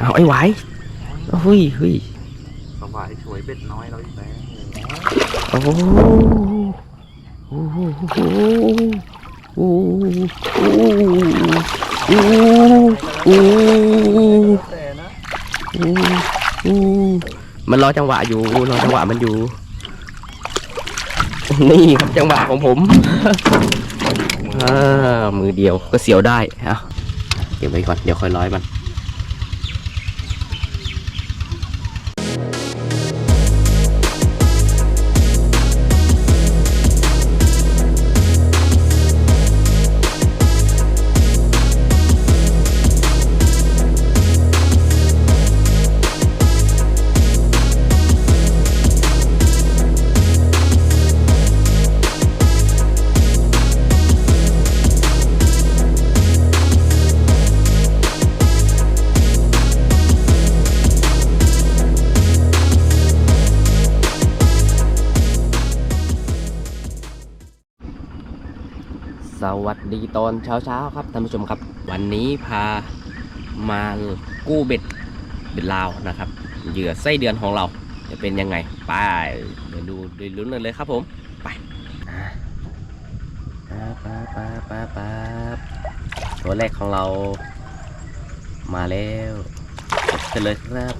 เอาไอ้ไหวเฮ้ยเฮ้ยสวายช่วยเบ็ดน้อยเราอีกแล้วโอ้โหโอ้โหโอ้โหโอ้โหโอ้โหโอ้โหแต่นะโอ้โหมันรอจังหวะอยู่รอจังหวะมันอยู่ นี่ครับจังหวะของผมอ่ามือเดียวก็เสียวได้เอาเก็บไว้ก่อนเดี๋ยวค่อยร้อยมัน ดีตอนเช้าๆครับท่านผู้ชมครับ วันนี้พามากู้เบ็ดเบ็ดลาวนะครับ เหยื่อไส้เดือนของเราจะเป็นยังไง ไป เดี๋ยวดูดูลุ้นกันเลยครับผม ไปป๊าป๊าป๊าป๊าตัวแรกของเรา มาแล้วกดกันเลยครับ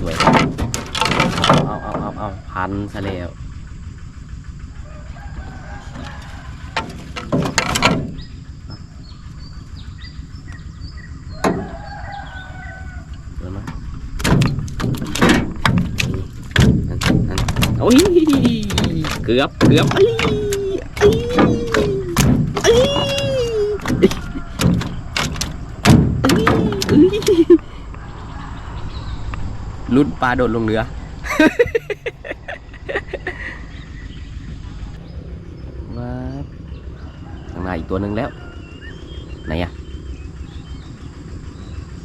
สวยเอาเอาเอาเอาพันซะแล้ว เดี๋ยวนะนั่นนั่นโอ้ย เกือบเกือบเอ้ยเอ้ยเอ้ลุ้นปลาโดดลงเรือ ว้าข้างในอีกตัวหนึ่งแล้ว ไหนอะ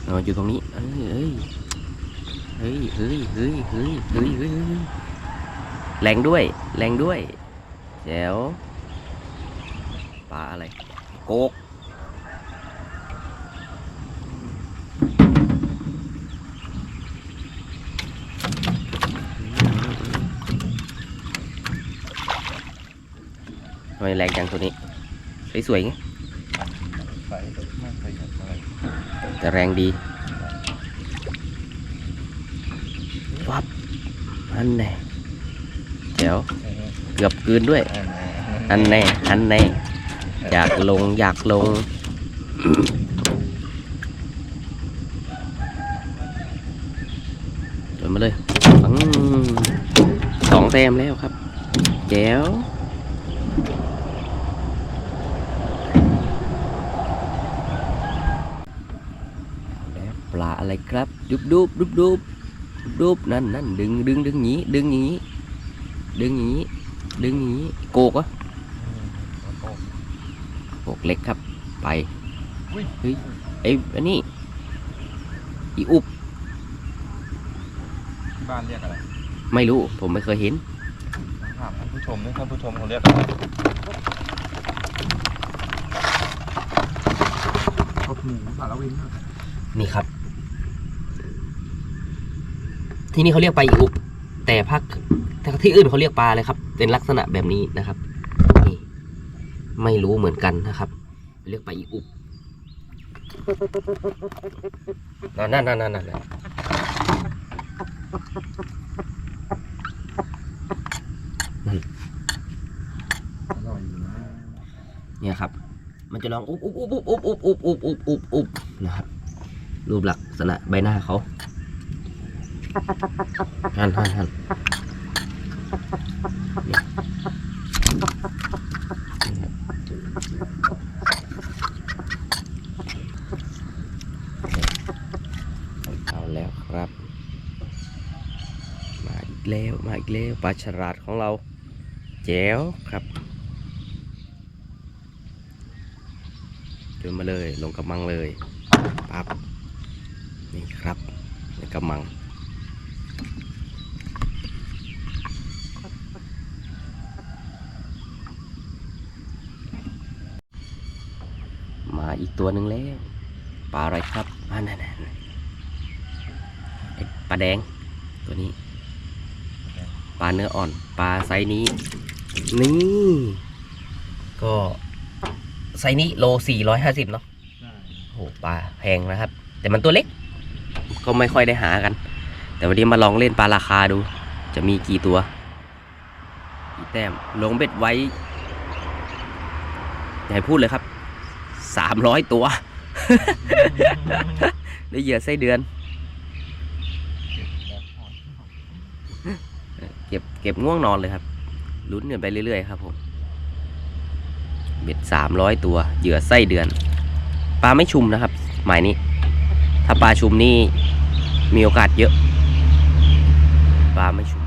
นอนอยู่ตรงนี้ เฮ้ย เฮ้ย เฮ้ย เฮ้ย เฮ้ย เฮ้ยเฮ้ย แรงด้วย แรงด้วยแจ๋วปลาอะไร โกกทำไมแรงจังตัวนี้ สวยๆไงใส่ไม่ใส่ขัดอะแต่แรงดีวับอันแน่ เดี๋ยวเกือบกลืนด้วย อันแน่อันแน่อยากลงอยากลงเดินมาเลยปังสองแต้มแล้วครับแจ๋วแล้วปลาอะไรครับ ดุบดุบดุบดุบดุบนั่นนั่นดึงดึงดึงหนีดึงหนี ดึงหนีดึงหนีโกกอะโกกเล็กครับ ไป เฮ้ยไอ้อันนี้ อีอุบที่บ้านเรียกอะไร ไม่รู้ ผมไม่เคยเห็นถามท่านผู้ชมด้วยท่านผู้ชมเขาเรียกอะไรก็หมูสารวินนี่ครับ ที่นี่เขาเรียกปลาอีอุบแต่ภาค แต่ที่อื่นเขาเรียกปลาเลยครับ เป็นลักษณะแบบนี้นะครับนี่ไม่รู้เหมือนกันนะครับ เรียกปลาอีอุบนั่นนั่นนั่นนั่นเนี่ยครับ มันจะลองอุบอุบอุบอุบอุบอุบอุบอุบอุบอุบนะครับ รูปลักษณะใบหน้าเขาหันหันหันเนี่ยเอาแล้วครับ มาอีกแล้ว มาอีกแล้วปลาฉลาดของเราแจ๋วครับเดินมาเลยลงกำมังเลยปั๊บนี่ครับในกำมังมาอีกตัวหนึ่งแล้วปลาอะไรครับอ่านั่นๆปลาแดงตัวนี้ ปลาเนื้ออ่อนปลาไซส์นี้ นี่ ก็ไซส์นี้โลสี่ร้อยห้าสิบเนาะใช่โอ้โหปลาแพงนะครับ แต่มันตัวเล็ก ก็ไม่ค่อยได้หากัน แต่วันนี้มาลองเล่นปลาราคาดู จะมีกี่ตัวกี่แต้มลงเบ็ดไว้อย่าให้พูดเลยครับสามร้อยตัว ได้เหยื่อไส้เดือน เก็บเก็บง่วงนอนเลยครับลุ้นกันไปเรื่อยๆครับผมเบ็ดสามร้อยตัวเหยื่อไส้เดือน ปลาไม่ชุมนะครับ หมายนี้ ถ้าปลาชุมนี่มีโอกาสเยอะ ปลาไม่ชุม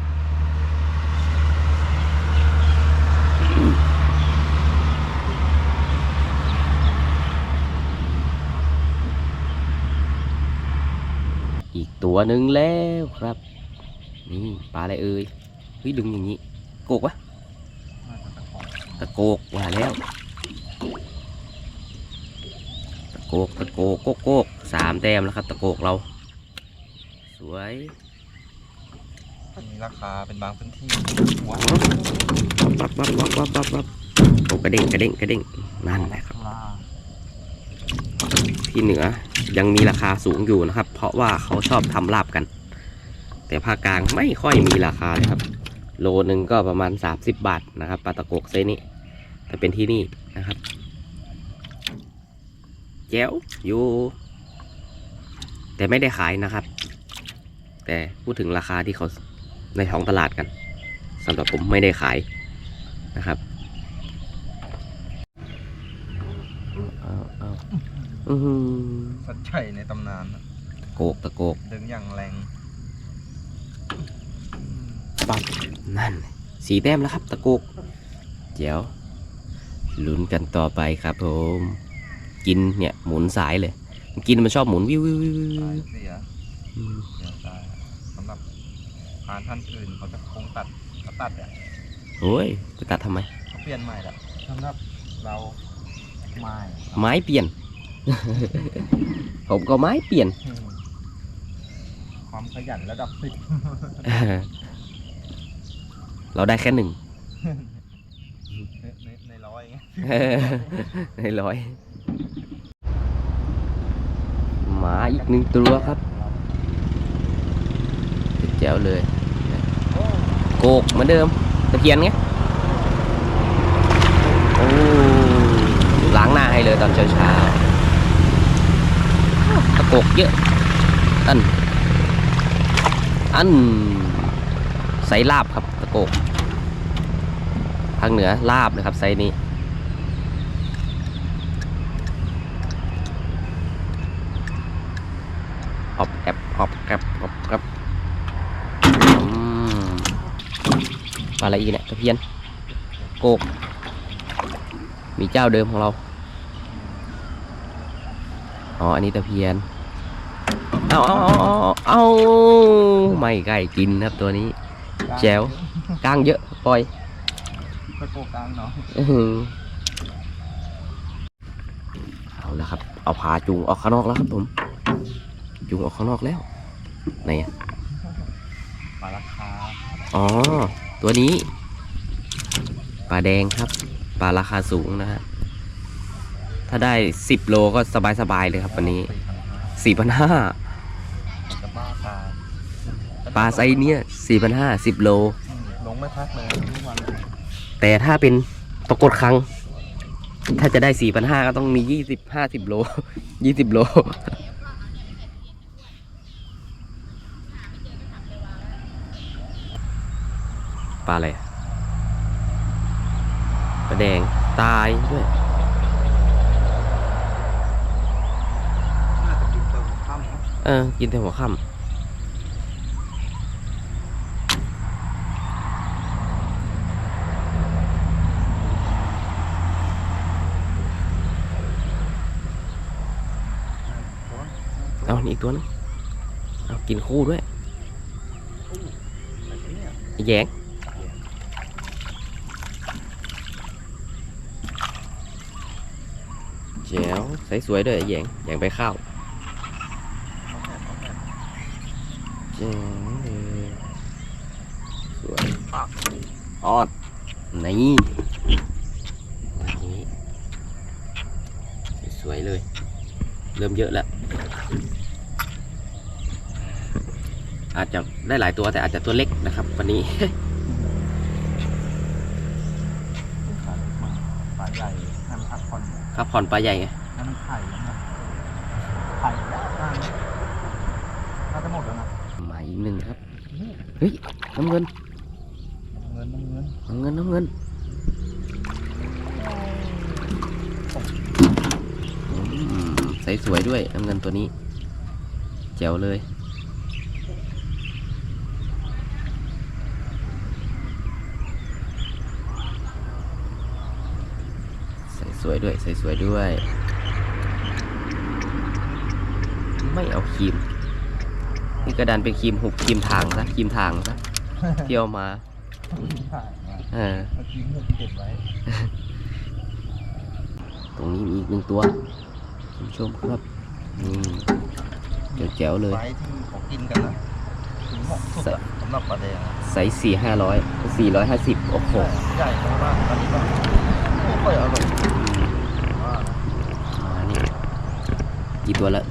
อีกตัวหนึ่งแล้วครับ นี่ปลาอะไรเอ่ย เฮ้ยดึงอย่างนี้ โกกวะน่าจะตะขอตะโกกว่าแล้ว ตะโกกตะโกกโกกโกกสามแต้มแล้วครับ ตะโกกเรา สวยมีราคาเป็นบางพื้นที่หัวปั๊บปั๊บปั๊บปั๊บปั๊บปั๊บโอ้กระเด้งกระเด้งกระเด้งนั่นแหละครับลาที่เหนือยังมีราคาสูงอยู่นะครับ เพราะว่าเขาชอบทำลาบกัน แต่ภาคกลางไม่ค่อยมีราคาเลยครับ โลหนึ่งก็ประมาณ 30 บาทนะครับปลาตะโกกไซส์นี้ถ้าเป็นที่นี่นะครับแจ๋วอยู่ แต่ไม่ได้ขายนะครับ แต่พูดถึงราคาที่เขาในท้องตลาดกันสำหรับผมไม่ได้ขายนะครับเอาเอาอื้อหือสัตว์ใหญ่ในตำนานนะตะโกกตะโกก ดึงอย่างแรง ปับนั่นสีแต้มแล้วครับตะโกกเดี๋ยวลุ้นกันต่อไปครับผมกินเนี่ยหมุนสายเลยกินมันชอบหมุนวิววิววิววิวสายเสียอืมเสียสายสำหรับพานท่านอื่นเขาจะคงตัดเขาตัดเนี่ยโอ้ยไปตัดทำไมเขาเปลี่ยนใหม่ละสำหรับเราไม่ไม้เปลี่ยน ผมก็ไม้เปลี่ยน ความขยันระดับสิบ เราได้แค่หนึ่ง ในในในร้อยไงให้ร้อย หมาอีกหนึ่งตัวครับแจ๋วเลย โกกเหมือนเดิมตะเพียนไงโอ้ล้างหน้าให้เลยตอนเช้าเช้าๆตะโกกเยอะ อัน อันไซส์ลาบครับตะโกกทางเหนือลาบเลยครับไซส์นี้ ออบแอบออบแอบออบแอบปลาอะไรอีกเนี่ยตะเพียนโกก มีเจ้าเดิมของเรา อ๋อ อันนี้ตะเพียน เอาเอาเอาเอาเอาไม่ไก่กินครับตัวนี้ แจ๋วกลางเยอะปล่อยตะโกกลางเนาะอื้อหือเอาแล้วครับ เอาพาจูงออกข้างนอกแล้วครับผมจูงออกข้างนอกแล้วไหนอะมาราคาอ๋อ ตัวนี้ปลาแดงครับปลาราคาสูงนะฮะถ้าได้สิบโลก็สบายๆเลยครับวันนี้สี่พันห้าสี่พันห้าจะบ้าตาย ปลาไซส์เนี้ยสี่พันห้าสิบโลอืมลงไม่พักเลยทุกวันเลยแต่ถ้าเป็นปรากฏครั้ง ถ้าจะได้สี่พันห้าก็ต้องมียี่สิบห้าสิบโลยี่สิบโล ปลาอะไรอะปลาแดง ตายด้วย น่าจะกินเติมข้ามเนอะเออ กินแต่หัวค่ำเอานี่อีก ตัวนึงเอากินคู่ด้วยแยงแจ๋วใสสวยด้วยแยงแยงไปข้าวเจ๋งเลยสวยออดนี่วันสวยเลย เริ่มเยอะแล้ว อาจจะได้หลายตัวแต่อาจจะตัวเล็กนะครับ วันนี้ปลาใหญ่ให้มันพักผ่อนครับผ่อนปลาใหญ่ไงให้มันไข่นะไข่แล้วน่าน่าจะหมดแล้วนะมาอีกหนึ่งครับเฮ้ยน้ำเงินเงินเงินน้ำเงินน้ำเงินอืมใสสวยด้วยน้ำเงินตัวนี้แจ๋วเลย ใสสวยด้วยใสสวยด้วย ไม่เอาครีม นี่กระดานเป็นครีมหุบครีมทางซะครีมทางซะเที่ยวมาถ่ายมาเออเมื่อกี้หมูเก็บไว้ตรงนี้มีอีกหนึ่งตัวคุณผู้ชมครับนี่แจ๋วๆเลยไว้ที่เขากินกันนะถึงเหมาะสุดอะสำหรับปลาแดงอะไซส์สี่ห้าร้อยสี่ร้อยห้าสิบโอ้โหใหญ่มากๆอันนี้ก็ไม่ค่อยอร่อยว่านะ มานี่ กี่ตัวแล้ว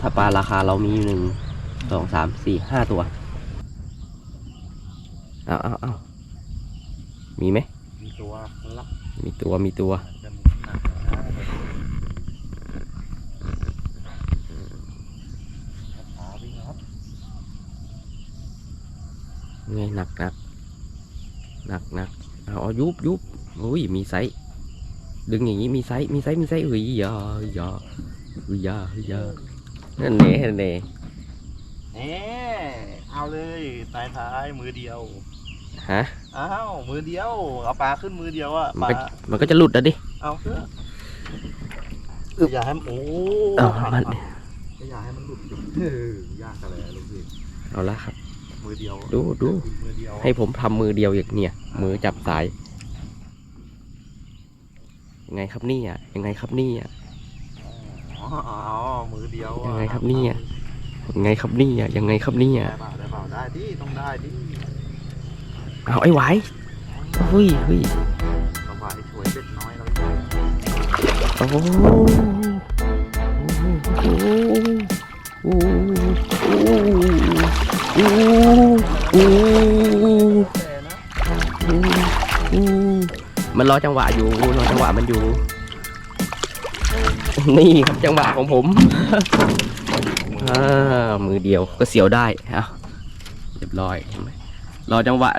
ถ้าปลาราคาเรามีหนึ่งสองสามสี่ห้าตัว เอาเอาเอามีไหม มีตัวละมีตัวมีตัว จะมีหนักนะขาวิ่งครับไงหนักหนักหนักหนักเอาเอายุบยุบอุ้ยมีไซส์ดึงอย่างนี้มีไซส์มีไซส์มีไซส์เฮ้ยอยาเฮ้ยอยาเฮ้ยอยาเฮ้ยอยานั่นเน่นั่นเน่เอ๊เอาเลยตายท้ายมือเดียวฮะอ้าวมือเดียวเอาปลาขึ้นมือเดียวอะปมันลาก็มันก็จะหลุดอะดิ เอาเถอะอึ๊บ อย่าให้มันโอ้เอามันอย่าให้มันหลุดดิเออยากอะไรลูกพี่เอาละครับ มือเดียวดูดู มือเดียวให้ผมทำมือเดียวอย่างเนี่ย มือจับสายยังไงครับเนี่ยยังไงครับเนี่ยอ๋อ อ๋อมือเดียวอะยังไงครับเนี่ยยังไงครับเนี่ยยังไงครับเนี่ยได้เปล่าได้เปล่าได้ดิต้องได้ดิเอาไอ้ไหวเฮ้ยเฮ้ยสบายช่วยเบ็ดน้อยแล้วโอ้โหโอ้โหโอ้โหโอ้โหโอ้โหแต่นะอืมมันรอจังหวะอยู่รอจังหวะมันอยู่ นี่ครับจังหวะของผมอ่ามือเดียวก็เสียวได้อะเรียบร้อยเห็นไหมรอจังหวะ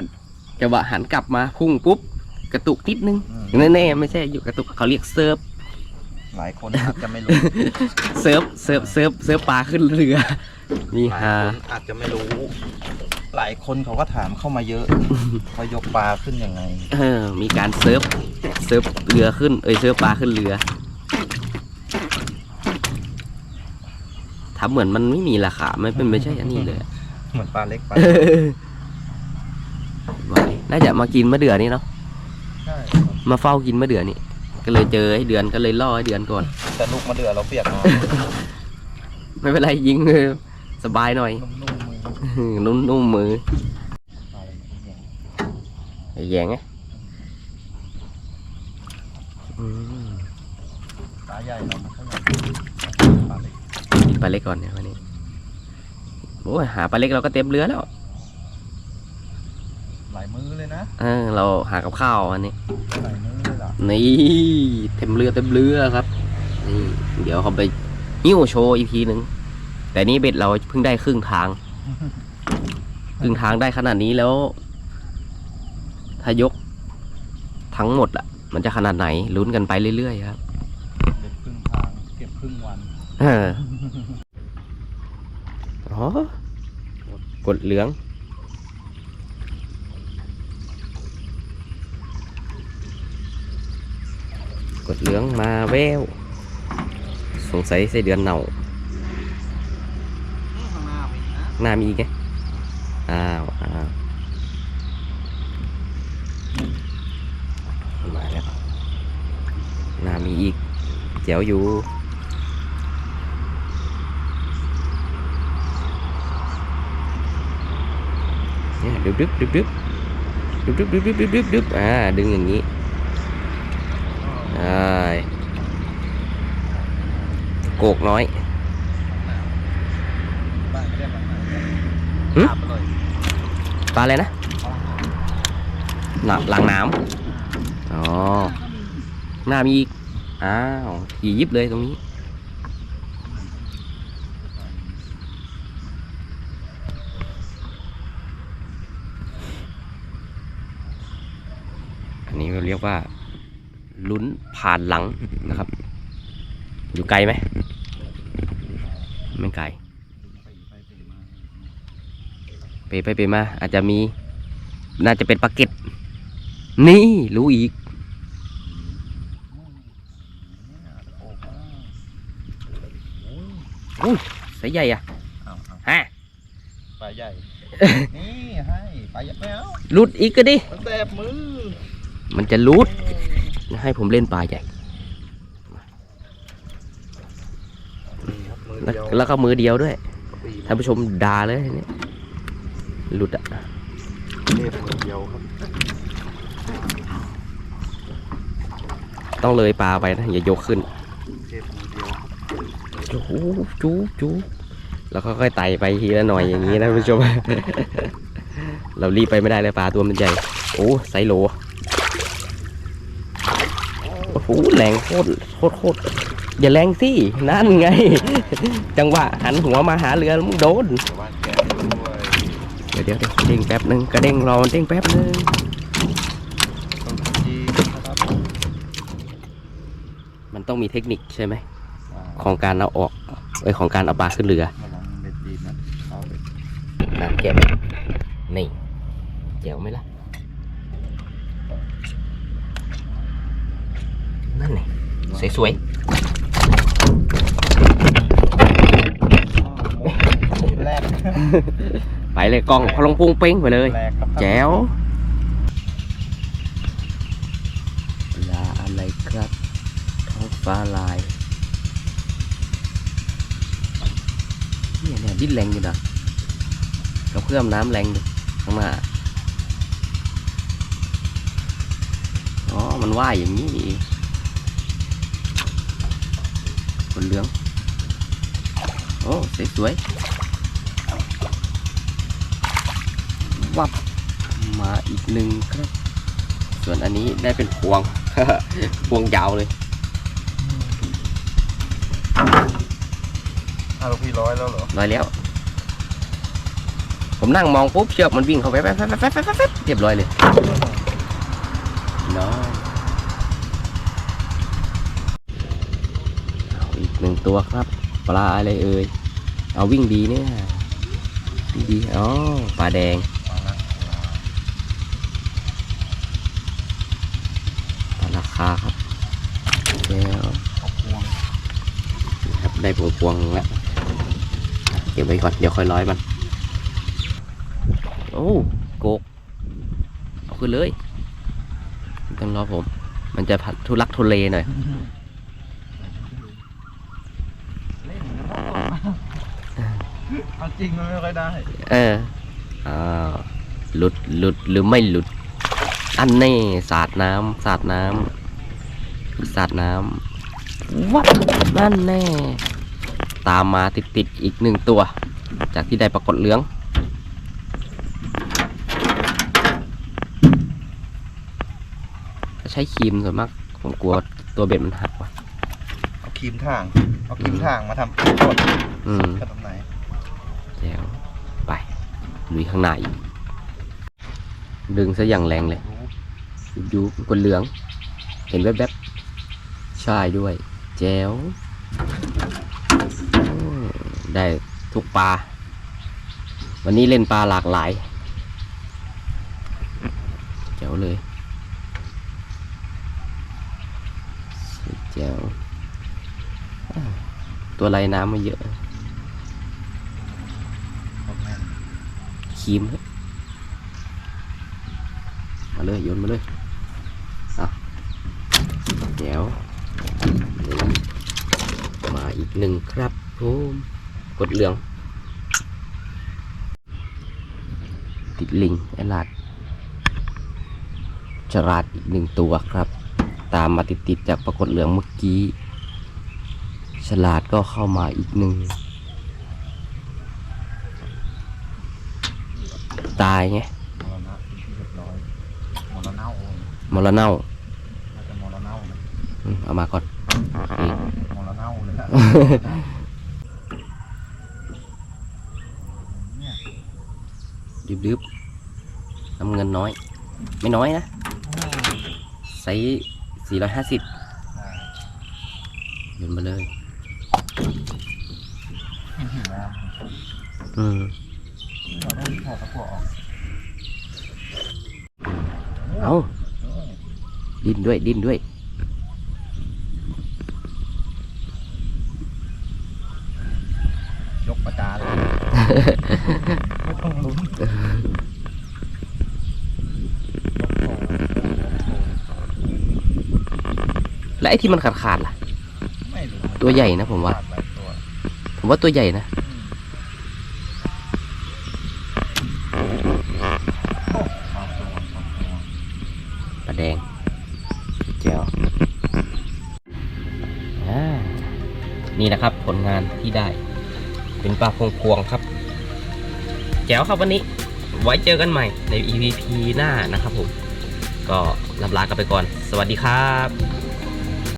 จังหวะหันกลับมาพุ่งปุ๊บกระตุกนิดนึงแน่ๆไม่ใช่อยู่กระตุกเขาเรียกเซิร์ฟหลายคนอาจจะไม่รู้เซิร์ฟเซิร์ฟเซิร์ฟเซิร์ฟปลาขึ้นเรือนี่หลายฮะคนอาจจะไม่รู้ หลายคนเขาก็ถามเข้ามาเยอะว่ายกปลาขึ้นยังไง เออ มีการเซิร์ฟเซิร์ฟเรือขึ้น เอ้ยเซิร์ฟปลาขึ้นเรือ ทำเหมือนมันไม่มีราคาไม่เป็นไม่ใช่อันนี้เลยเหมือนปลาเล็กปลาไหวน่าจะมากินมะเดื่อนี่เนาะใช่มาเฝ้ากินมะเดื่อนี่ก็เลยเจอไอ้เดือนก็เลยล่อไอ้เดือนก่อนแต่ลูกมะเดื่อเราเปียกเนาะไม่เป็นไรยิงเออสบายหน่อยนุ่มๆมือนุ่มๆมือปลาอะไรเนี่ยไอ้แยงไงอืมปลาใหญ่เรา ลาเล็กก่อนเนี่ยวันนี้โอ้ยหาปลาเล็กเราก็เต็มเรือแล้ว หลายมือเลยนะเออเราหากับข้าวอันนี้ หลายมือเลยล่ะนี่เต็มเรือเต็มเรือครับนี่เดี๋ยวเขาไปหิ้วโชว์อีกทีหนึ่งแต่นี่เบ็ดเราเพิ่งได้ครึ่งทาง ครึ่งทางได้ขนาดนี้แล้ว ถ้ายกทั้งหมดอะมันจะขนาดไหนลุ้นกันไปเรื่อยๆครับเก็บครึ่งทางเก็บครึ่งวัน เออ อ๋อกดเหลือง กดเหลืองมาแวว สงสัยไส้เดือนเน่าหน้ามีนะหน้ามีไง อ้าวอ้าวมาแล้วหน้ามีอีกแจ๋วอยู่ เนี่ย ดึบดึบดึบดึบดึบดึบดึบดึบดึบดึบดึบอ่าดึงอย่างนี้ใช่โกกน้อยบ้านเรียกอะไร หึ ตามไปเลย ปลาอะไร นะหนักหลังน้ำอ๋อหน้ามีอีกอ้าวถี่ยิบเลยตรงนี้อันนี้เราเรียกว่าลุ้นผ่านหลังนะครับ อยู่ไกลไหมไม่ไกลไปไปไปมา อาจจะมี น่าจะเป็นปลาเก็ตนี่รู้อีกสายใหญ่อะเอาเอาฮะปลาใหญ่ นี่ให้ปลาใหญ่ไม่เอารุดอีกก็ดิมันแสบมือ มันจะรูดให้ผมเล่นปลาใหญ่นี่ครับมือแล้วเดียวแล้วก็มือเดียวด้วยปีท่านผู้ชมด่าเลยเนี่ยหลุดอะเทพมือเดียวครับต้องเลยปลาไปนะอย่ายกขึ้นเทพมือเดียวครับจูจูจูแล้วก็ค่อยไต่ไปทีละหน่อยอย่างนี้นะท่านผู้ชม เรารีบไปไม่ได้เลยปลาตัวมันใหญ่ โอ้ไซโล โอ้โหแรงโคตรโคตรโคตรอย่าแรงสิ นั่นไง จังหวะหันหัวมาหาเรือแล้วมึงโดนชาวบ้านแกด้วยเดี๋ยวเดี๋ยวเดี๋ยวเด้งแป๊บนึงกระเด้งรอมันเด้งแป๊บนึงต้องจีนะครับมันต้องมีเทคนิคใช่ไหมอ่าของการเอาออกไอยของการเอาปลาขึ้นเรือระวังเบ็ดจีนนะเอาเบ็ดนะแกะไหมนี่เจ๋วไหมล่ะ นั่นไงสวยแรกๆ ไปเลยกล้องพลงปุ้งเป้งไปเลย แรกครับแจ๋วปลาอะไรครับท้องฟ้าลายเนี่ยเนี่ยดิ้นแรงอยู่นะเราเพิ่มน้ำแรงอยู่ข้างหน้าอ๋อ มันว่ายอย่างนี้ นี่เองคนเหลือง โอ้สวยๆวับมาอีกหนึ่งครับ ส่วนอันนี้ได้เป็นพวง พวงยาวเลยอ้าวลูกพี่ร้อยแล้วเหรอร้อยแล้ว ผมนั่งมองปุ๊บเชือกมันวิ่งเข้าไปแป๊บแป๊บแป๊บแป๊บแป๊บแป๊บเรียบร้อยเลยน้อยเอาอีกหนึ่ง ตัวครับ ปลาอะไรเอ่ยเอาวิ่งดีเนี่ยวิ่งดีอ๋อปลาแดงปลาราคาครับแล้วเครับได้พวพวงแล้วเก็บไว้ก่อนเดี๋ยวค่อยร้อยมันโอ้โกกเอาขึ้นเลยต้องรอผม มันจะพัดทุลักทุเลหน่อย เล่นนะครับ เอาจริงมันไม่ค่อยได้ เอออ้าวหลุดหลุดหรือไม่หลุด อันนี้สาดน้ำสาดน้ำสาดน้ำวัดนั่นแน่ ตามมาติดติดๆอีกหนึ่งตัว จากที่ได้ปรากฏเหลือง ถ้าใช้ครีมส่วนมากผมกลัวตัวเบ็ดมันหักว่ะ เอาครีมทาง เอาครีมทางมาทำครีมกดอืม ขนมไหน แจ๋วไปลุยข้างหน้าอีก ดึงซะอย่างแรงเลยยูกดเหลือง เห็นแวบๆใช่ด้วย แจ๋วได้ทุกปลา วันนี้เล่นปลาหลากหลาย แจ๋วเลยแจ๋วตัวไรน้ำมาเยอะ ครีมมาเลยโยนมาเลยเอาเดี๋ยวมาอีกหนึ่งครับผมกดเหลือง ติดลิงไอลาดฉลาดอีกหนึ่งตัวครับ ตามมาติดๆจากปรากฏเหลืองเมื่อกี้ฉลาดก็เข้ามาอีกหนึ่ง ตายไงมรณะเรียบร้อยมรณะโอ้ยมรณะน่าจะมรณะนะอืมเอามาก่อนมรณะเลยนะเนี่ยดึบๆน้ำเงินน้อย ไม่น้อยนะไซส์450อ่าโยนมาเลยเห็นไหมอืม ต้องถอดตะกั่วออกเอาดิ้นด้วยดิ้นด้วยยกประจานเลยไม่ต้องลุ้นยกโถยกโถแล้วไอ้ที่มันขาดขาดๆล่ะไม่รู้ตัวใหญ่นะผมว่าขาดหลยตัวผมว่าตัวใหญ่นะ นี่นะครับผลงานที่ได้ เป็นปลาพวงพวงครับ แจ๋วครับวันนี้ ไว้เจอกันใหม่ใน EVP หน้านะครับผม ก็ลำลากันไปก่อน สวัสดีครับ